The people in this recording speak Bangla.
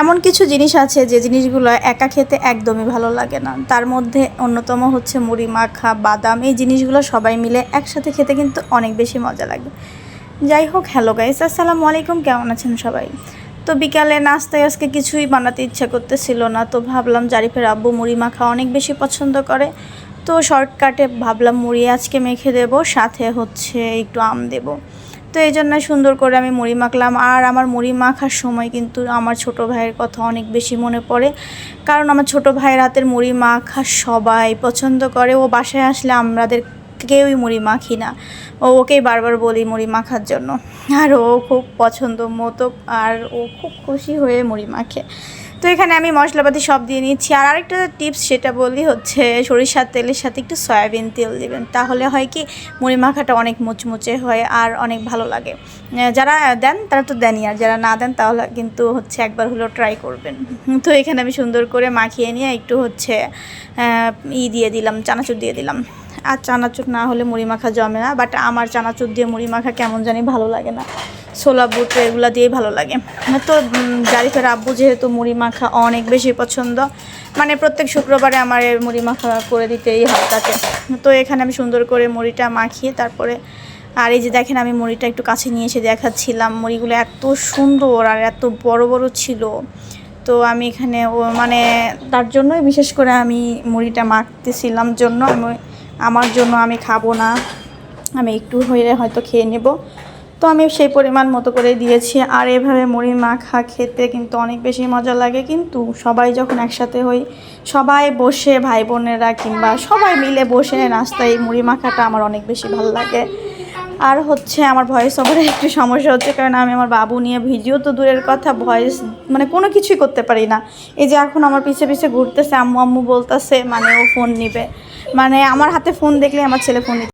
এমন কিছু জিনিস আছে যে জিনিসগুলো একা খেতে একদমই ভালো লাগে না। তার মধ্যে অন্যতম হচ্ছে মুড়ি, মাখা, বাদাম, এই জিনিসগুলো সবাই মিলে একসাথে খেতে কিন্তু অনেক বেশি মজা লাগে। যাই হোক, হ্যালো গাইস, আসসালামু আলাইকুম, কেমন আছেন সবাই? তো বিকালে নাস্তায় আজকে কিছুই বানাতে ইচ্ছা করতেছিল না, তো ভাবলাম জারিফের আব্বু মুড়ি, মাখা অনেক বেশি পছন্দ করে। তো শর্টকাটে ভাবলাম মুড়ি আজকে মেখে দেব, সাথে হচ্ছে একটু আম দেব। তো এই জন্য সুন্দর করে আমি মুড়ি মাখলাম। আর আমার মুড়ি মাখার সময় কিন্তু আমার ছোট ভাইয়ের কথা অনেক বেশি মনে পড়ে। কারণ আমার ছোট ভাইয়ের হাতের মুড়ি মাখা সবাই পছন্দ করে। ও বাসায় আসলে আমাদের কেউই মুড়ি মাখি না। ও ওকেই বারবার বলি মুড়ি মাখার জন্য। আর ও খুব পছন্দ মতো, আর ও খুব খুশি হয়ে মুড়ি মাখে। তো এখানে আমি মশলাপাতি সব দিয়ে নিচ্ছি। আর আরেকটা টিপস সেটা বলি হচ্ছে, সরিষার তেলের সাথে একটু সয়াবিন তেল দিবেন। তাহলে হয় কি, মুড়ি মাখাটা অনেক মুচমুচে হয় আর অনেক ভালো লাগে। যারা দেন, তারা তো দেনই। আর যারা না দেন, তাহলে কিন্তু হচ্ছে একবার হলেও ট্রাই করবেন। তো এখানে আমি সুন্দর করে মাখিয়ে নিয়ে একটু হচ্ছে ই দিয়ে দিলাম, চানাচুর দিয়ে দিলাম। আর চানাচুর না হলে মুড়ি মাখা জমে না বাট আমার চানাচুর দিয়ে মুড়ি মাখা কেমন জানি ভালো লাগে না। ছোলা বুট এগুলো দিয়েই ভালো লাগে। তো উম, জারিফের আব্বু যেহেতু মুড়ি মাখা অনেক বেশি পছন্দ মানে প্রত্যেক শুক্রবারে আমার মুড়ি মাখা করে দিতেই হয় তাকে। তো এখানে আমি সুন্দর করে মুড়িটা মাখিয়ে তারপরে আর এই যে দেখেন আমি মুড়িটা একটু কাছে নিয়ে এসে দেখাচ্ছিলাম মুড়িগুলো এত সুন্দর আর এত বড় বড় ছিল। তো আমি এখানে মানে তার জন্যই বিশেষ করে আমি মুড়িটা মাখতেছিলাম জন্য আমি আমার জন্য আমি খাব না। আমি একটু হয়ে হয়তো খেয়ে নেব। তো আমি সেই পরিমাণ মতো করে দিয়েছি। আর এভাবে মুড়ি মাখা খেতে কিন্তু অনেক বেশি মজা লাগে। কিন্তু সবাই যখন একসাথে হই, সবাই বসে, ভাই বোনেরা কিংবা সবাই মিলে বসে নাস্তায় মুড়ি মাখাটা আমার অনেক বেশি ভালো লাগে। আর হচ্ছে আমার ভয়েস ওভারে একটু সমস্যা হচ্ছে, কারণ আমি আমার বাবু নিয়ে ভিডিও তো দূরের কথা ভয়েস মানে কোনো কিছুই করতে পারি না। এই যে এখন আমার পিছে পিছে ঘুরতেছে, আম্মু আম্মু বলতেছে মানে ও ফোন নিবে। মানে আমার হাতে ফোন দেখলে আমার ছেলে ফোন